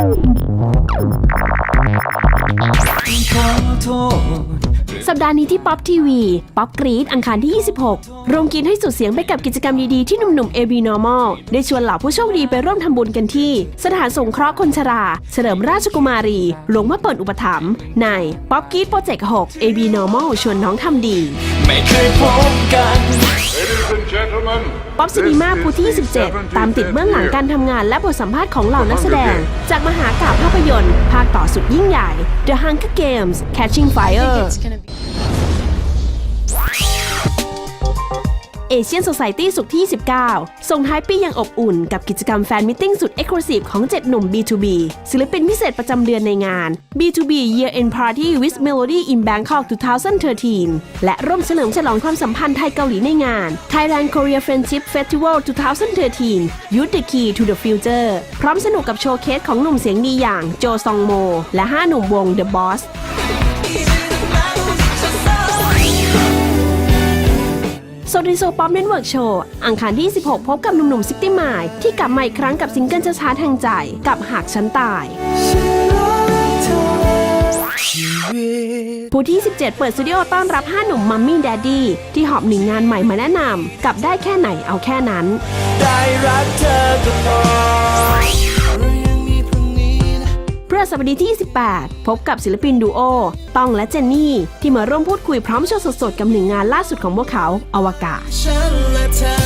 Thank you. สัปดาห์นี้ที่ป๊อปทีวีป๊อปกรีดอังคารที่ 26รวมกินให้สุดเสียงไปกับกิจกรรมดีๆ ที่หนุ่มๆ AB Normal ได้ชวนเหล่าผู้โชคดีไปร่วมทำบุญกันที่ สถานสงเคราะห์คนชรา เฉลิมราชกุมารี หลวงพ่อเปิดอุปถัมภ์ในป๊อปกรีดโปรเจกต์ 6 AB Normal ชวนน้องทำดี ไม่เคยพบกัน Ladies and gentlemen, ป๊อปซินีมาพูที่ 27 ตามติดเบื้องหลังการทำงานและบทสัมภาษณ์ของเหล่านักแสดง จากมหากาพย์ภาพยนตร์ ภาคต่อสุดยิ่งใหญ่ The Hunger Games Catching Fire เอเชียน o c i ตี้สุขที่ 29 ส่งท้ายปีอย่างอบอุ่นกับกิจกรรมแฟนมิทติ้งสุดเอ็กซ์คลูซีฟของ 7 หนุ่ม B2B ศิลปินพิเศษประจำเดือนในงาน B2B Year End Party with Melody in Bangkok 2013 และร่วมเฉลิมฉลองความสัมพันธ์ไทยเกาหลีในงาน Thailand Korea Friendship Festival 2013 Youth the Key to the Future พร้อมสนุกกับโชว์เคสของหนุ่มเสียงดีอย่างโจซองโม และ 5 หนุ่มวง The Boss โซดิโซป๊อปเน็ตเวิร์กโชว์อังคารที่ 16 พบกับหนุ่มๆซิกตี้มายที่กลับมาอีกครั้งกับซิงเกิลช้าๆทางใจ กับหากฉันตายผู้ที่ 17 เปิดสตูดิโอต้อนรับ 5 หนุ่มมัมมี่แดดดี้ที่หอบหนึ่งงานใหม่มาแนะนำกับได้แค่ไหนเอาแค่นั้น ได้รักเธอก็พอ เพื่อสัปดาห์ที่ 28 พบกับศิลปินดูโอต้องและเจนนี่ ที่มาร่วมพูดคุยพร้อมโชว์สดๆ กับหนึ่งงานล่าสุดของพวกเขาอวกาศฉันและเธอ